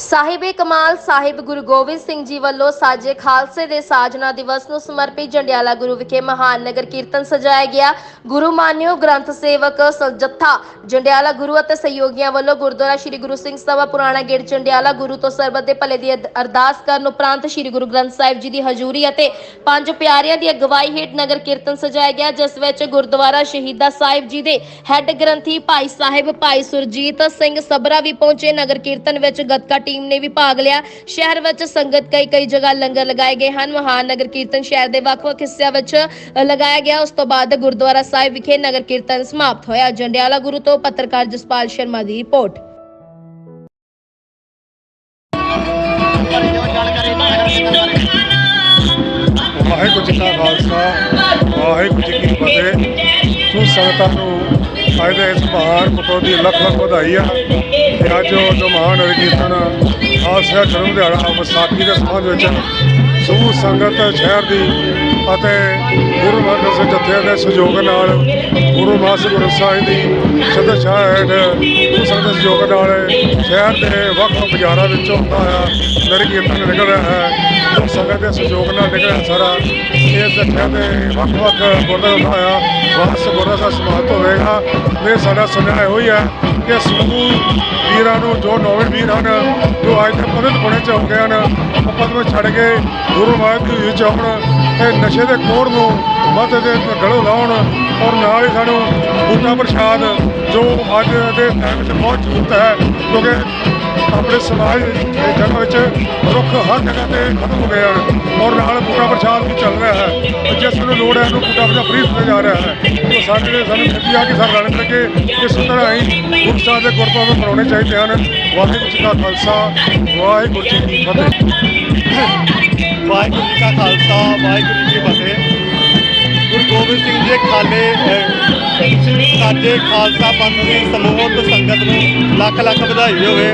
ਸਾਹਿਬੇ ਕਮਾਲ, ਸਾਹਿਬ ਗੁਰੂ ਗੋਬਿੰਦ ਸਿੰਘ ਜੀ ਵੱਲੋਂ ਸਾਜੇ ਖਾਲਸੇ ਦੇ ਸਾਜਨਾ ਦਿਵਸ ਨੂੰ ਸਮਰਪਿਤ ਜੰਡਿਆਲਾ ਗੁਰੂ ਵਿਖੇ ਮਹਾਨ ਨਗਰ ਕੀਰਤਨ ਸਜਾਇਆ ਗਿਆ। ਗੁਰੂ ਮਾਨਿਓ ਗ੍ਰੰਥ ਸੇਵਕ ਸਜੱਥਾ ਜੰਡਿਆਲਾ ਗੁਰੂ ਅਤੇ ਸਹਿਯੋਗੀਆਂ ਵੱਲੋਂ ਗੁਰਦੁਆਰਾ ਸ੍ਰੀ ਗੁਰੂ ਸਿੰਘ ਸਭਾ ਪੁਰਾਣਾ ਗੇਟ, ਜੰਡਿਆਲਾ ਗੁਰੂ ਤੋਂ ਸਰਬੱਤ ਦੇ ਭਲੇ ਦੀ ਅਰਦਾਸ ਕਰਨ ਉਪਰੰਤ ਸ੍ਰੀ ਗੁਰੂ ਗ੍ਰੰਥ ਸਾਹਿਬ ਜੀ ਦੀ ਹਜ਼ੂਰੀ ਅਤੇ ਪੰਜ ਪਿਆਰਿਆਂ ਦੀ ਅਗਵਾਈ ਹੇਠ ਨਗਰ ਕੀਰਤਨ ਸਜਾਇਆ ਗਿਆ, ਜਿਸ ਵਿੱਚ ਗੁਰਦੁਆਰਾ ਸ਼ਹੀਦਾ ਸਾਹਿਬ ਜੀ ਦੇ ਹੈੱਡ ਗ੍ਰੰਥੀ ਭਾਈ ਸਾਹਿਬ ਭਾਈ ਸੁਰਜੀਤ ਸਿੰਘ ਸਬਰਾ ਵੀ ਪਹੁੰਚੇ। ਨਗਰ ਕੀਰਤਨ ਵਿੱਚ ਗੱਤਕਾ ਟੀਮ ਨੇ ਵੀ ਭਾਗ ਲਿਆ। ਸ਼ਹਿਰ ਵਿੱਚ ਸੰਗਤ ਕਈ ਕਈ ਜਗ੍ਹਾ ਲੰਗਰ ਲਗਾਏ ਗਏ ਹਨ। ਮਹਾਨ ਨਗਰ ਕੀਰਤਨ ਸ਼ਹਿਰ ਦੇ ਵੱਖ-ਵੱਖ ਹਿੱਸਿਆਂ ਵਿੱਚ ਲਗਾਇਆ ਗਿਆ। ਉਸ ਤੋਂ ਬਾਅਦ ਗੁਰਦੁਆਰਾ ਸਾਹਿਬ ਵਿਖੇ ਨਗਰ ਕੀਰਤਨ ਸਮਾਪਤ ਹੋਇਆ। ਜੰਡਿਆਲਾ ਗੁਰੂ ਤੋਂ ਪੱਤਰਕਾਰ ਜਸਪਾਲ ਸ਼ਰਮਾ ਦੀ ਰਿਪੋਰਟ। ਵਾਹਿਗੁਰੂ ਜੀ ਕਾ ਖਾਲਸਾ, ਵਾਹਿਗੁਰੂ ਜੀ ਕੀ ਫਤਿਹ। ਸੋ ਸੰਗਤਾਂ ਨੂੰ ਅੱਜ ਦੇ ਇਸ ਮਹਾਨ ਪੁੱਤਰ ਦੀ ਲੱਖ ਲੱਖ ਵਧਾਈ ਆ। ਤੇ ਅੱਜ ਉਹ ਜੋ ਮਹਾਨ ਕੀਰਤਨ ਖਾਲਸਾ ਜਨਮ ਦਿਹਾੜਾ ਵਿਸਾਖੀ ਦੇ ਸੰਬੰਧ ਵਿੱਚ ਸਮੂਹ ਸੰਗਤ ਸ਼ਹਿਰ ਦੀ ਅਤੇ ਗੁਰੂ ਮਹਾਰਾਜ ਦੇ ਜਥੇ ਦੇ ਸਹਿਯੋਗ ਨਾਲ ਗੁਰੂ ਮਾਸ ਗੁਰੂ ਸਾਹਿਬ ਦੀ ਸਦਾ ਸ਼ਾਹਦ ਗੁਰੂ ਸੰਗਤ ਦੇ ਸਹਿਯੋਗ ਨਾਲ ਸ਼ਹਿਰ ਦੇ ਵੱਖ ਵੱਖ ਬਾਜ਼ਾਰਾਂ ਵਿੱਚੋਂ ਆਇਆ ਨਗਰ ਕੀਰਤਨ ਨਿਕਲ ਰਿਹਾ ਹੈ। ਸੰਗਤ ਦੇ ਸਹਿਯੋਗ ਨਾਲ ਨਿਕਲ ਸਾਰਾ। ਇਹ ਜਥੇ ਦੇ ਵੱਖ ਵੱਖ ਗੁਰਦੁਆਰਾ ਆਇਆ। ਵਾਸ ਗੁਰਦੁਆਰਾ ਦਾ ਸਮਾਪਤ ਹੋਵੇਗਾ ਇਹ ਸਾਡਾ ਸੁਨੇਹਾ ਇਹੋ ਹੀ ਹੈ ਕਿ ਸਮੂਹ ਵੀਰਾਂ ਨੂੰ, ਜੋ ਨੌਵੇਂ ਵੀਰ ਹਨ, ਜੋ ਅੱਜ ਤੱਕ ਪਦਤ ਬਣੇ ਚ ਹੋ ਗਏ ਹਨ, ਉਹ ਪਦਮ ਛੱਡ ਕੇ ਗੁਰੂ ਮਹਾਰਾਜ ਦੀ ਵਿੱਚ ਆਉਣ ਤੇ ਨਸ਼ੇ ਦੇ ਕੋੜ ਨੂੰ ਮੱਧ ਦੇ ਗਲੋਂ ਲਾਉਣ ਔਰ ਨਾਲ ਹੀ ਸਾਨੂੰ ਬੂਟਾ ਪ੍ਰਸ਼ਾਦ ਜੋ ਅੱਜ ਦੇ ਟਾਈਮ 'ਚ ਬਹੁਤ ਜ਼ਰੂਰਤ ਹੈ, ਕਿਉਂਕਿ ਆਪਣੇ ਸਮਾਜ ਦੇ ਜਨਮ ਵਿੱਚ ਰੁੱਖ ਹਰ ਜਗ੍ਹਾ ਤੇ ਖਤਮ ਹੋ ਗਏ ਹਨ ਔਰ ਨਾਲ ਪੂਰਾ ਪ੍ਰਸ਼ਾਦ ਵੀ ਚੱਲ ਰਿਹਾ ਹੈ। ਜਿਸ ਨੂੰ ਲੋੜ ਹੈ ਇਹਨੂੰ ਪੂਰਾ ਪ੍ਰਸ਼ਾਦ ਫ੍ਰੀ ਦਿੱਤਾ ਜਾ ਰਿਹਾ ਹੈ। ਤੇ ਸਾਡੇ ਸਾਨੂੰ ਖੁਸ਼ੀ ਆ ਕਿ ਸਾਰੇ ਰਲ ਮਿਲ ਇਸ ਤਰ੍ਹਾਂ ਹੀ ਗੁਰੂ ਸਾਹਿਬ ਦੇ ਗੁਰਪੁਰਬ ਮਨਾਉਣੇ ਚਾਹੀਦੇ ਹਨ। ਵਾਹਿਗੁਰੂ ਜੀ ਕਾ ਖਾਲਸਾ, ਵਾਹਿਗੁਰੂ ਜੀ ਕੀ ਫਤਿਹ। ਵਾਹਿਗੁਰੂ ਜੀ ਕਾ ਖਾਲਸਾ, ਵਾਹਿਗੁਰੂ ਜੀ ਕੀ ਫਤਿਹ। ਗੋਬਿੰਦ ਸਿੰਘ ਜੀ ਖਾਲੇ ਸਾਡੇ ਖਾਲਸਾ ਪੰਥ ਦੀ ਸਮੂਹਤ ਸੰਗਤ ਨੂੰ ਲੱਖ ਲੱਖ ਵਧਾਈ ਹੋਵੇ।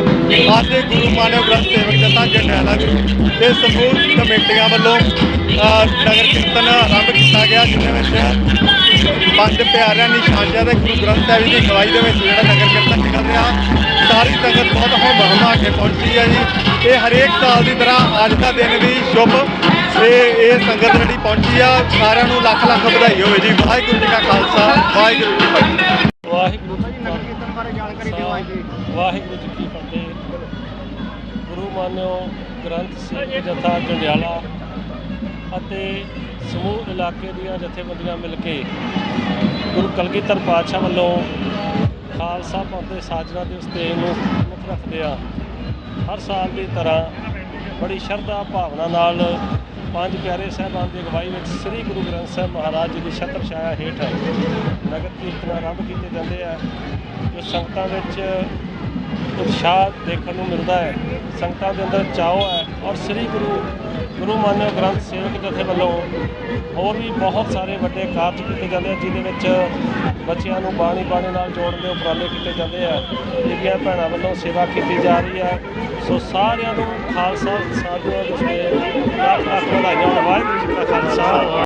ਅੱਜ ਦੇ ਗੁਰੂ ਮਾਨਵ ਗ੍ਰੰਥ ਸੇਵਕ ਜਥਾ ਜੰਡਿਆਲਾ ਗੁਰੂ ਤੇ ਸਮੂਹ ਕਮੇਟੀਆਂ ਵੱਲੋਂ ਨਗਰ ਕੀਰਤਨ ਆਰੰਭ ਕੀਤਾ ਗਿਆ ਜਿਹਦੇ ਵਿੱਚ ਪੰਜ ਪਿਆਰਿਆਂ ਨਿਸ਼ਾਨਿਆਂ ਦੇ ਗੁਰੂ ਗ੍ਰੰਥ ਸਾਹਿਬ ਦੀ ਅਗਵਾਈ ਦੇ ਵਿੱਚ ਜਿਹੜਾ ਨਗਰ ਕੀਰਤਨ ਨਿਕਲ ਰਿਹਾ, ਸਾਰੀ ਸੰਗਤ ਬਹੁਤ ਹਮ ਹਮਾ ਕੇ ਪਹੁੰਚੀ ਹੈ ਜੀ। ਇਹ ਹਰੇਕ ਸਾਲ ਦੀ ਤਰ੍ਹਾਂ ਅੱਜ ਦਾ ਦਿਨ ਵੀ ਸ਼ੁਭ ਇਹ ਇਹ ਸੰਗਤ ਜਿਹੜੀ ਪਹੁੰਚੀ ਆ, ਸਾਰਿਆਂ ਨੂੰ ਲੱਖ ਲੱਖ ਵਧਾਈ ਹੋਵੇ ਜੀ। ਵਾਹਿਗੁਰੂ ਜੀ ਕਾ ਖਾਲਸਾ, ਵਾਹਿਗੁਰੂ ਜੀ ਕੀ ਫਤਿਹ। ਵਾਹਿਗੁਰੂ ਜੀ ਨਗਰ ਕੀਰਤਨ ਬਾਰੇ ਜਾਣਕਾਰੀ ਦਿਓ ਵਾਹਿਗੁਰੂ ਜੀ ਕੀ ਫਤਿਹ। ਗੁਰੂ ਮਾਨਿਓ ਗ੍ਰੰਥ ਸਿੰਘ ਜਥਾ, ਜੰਡਿਆਲਾ ਅਤੇ ਸਮੂਹ ਇਲਾਕੇ ਦੀਆਂ ਜਥੇਬੰਦੀਆਂ ਮਿਲ ਕੇ ਗੁਰੂ ਕਲਗੀਧਰ ਪਾਤਸ਼ਾਹ ਵੱਲੋਂ ਖਾਲਸਾ ਪੰਥ ਦੇ ਸਾਜਨਾ ਦਿਵਸ ਤੇ ਨੂੰ ਮੁੱਖ ਰੱਖਦੇ ਆ। ਹਰ ਸਾਲ ਦੀ ਤਰ੍ਹਾਂ ਬੜੀ ਸ਼ਰਧਾ ਭਾਵਨਾ ਨਾਲ ਪੰਜ ਪਿਆਰੇ ਸਾਹਿਬਾਨ ਦੀ ਅਗਵਾਈ ਵਿੱਚ ਸ੍ਰੀ ਗੁਰੂ ਗ੍ਰੰਥ ਸਾਹਿਬ ਮਹਾਰਾਜ ਜੀ ਦੀ ਛਤਰ ਛਾਇਆ ਹੇਠ ਨਗਰ ਕੀਰਤਨ ਆਰੰਭ ਕੀਤੇ ਜਾਂਦੇ ਆ, ਜੋ ਸੰਗਤਾਂ ਵਿੱਚ ਉਤਸ਼ਾਹ ਦੇਖਣ ਨੂੰ ਮਿਲਦਾ ਹੈ। ਸੰਗਤਾਂ ਦੇ ਅੰਦਰ ਚਾਅ ਹੈ ਔਰ ਸ੍ਰੀ ਗੁਰੂ ਗੁਰੂ ਮਾਨਿਓ ਗ੍ਰੰਥ ਸੇਵਕ ਜਥੇ ਵੱਲੋਂ ਹੋਰ ਵੀ ਬਹੁਤ ਸਾਰੇ ਵੱਡੇ ਕਾਰਜ ਕੀਤੇ ਜਾਂਦੇ ਆ, ਜਿਹਦੇ ਵਿੱਚ ਬੱਚਿਆਂ ਨੂੰ ਬਾਣੀ ਬਾਣੀ ਨਾਲ ਜੋੜਨ ਦੇ ਉਪਰਾਲੇ ਕੀਤੇ ਜਾਂਦੇ ਆ। ਬੀਬੀਆਂ ਭੈਣਾਂ ਵੱਲੋਂ ਸੇਵਾ ਕੀਤੀ ਜਾ ਰਹੀ ਹੈ ਸੋ ਸਾਰਿਆਂ ਨੂੰ ਖਾਲਸਾ ਸਾਧੂਆਂ ਦੇ ਲੱਖ ਲੱਖ ਵਧਾਈਆਂ ਵਾਹਿਗੁਰੂ ਜੀ ਕਾ ਖਾਲਸਾ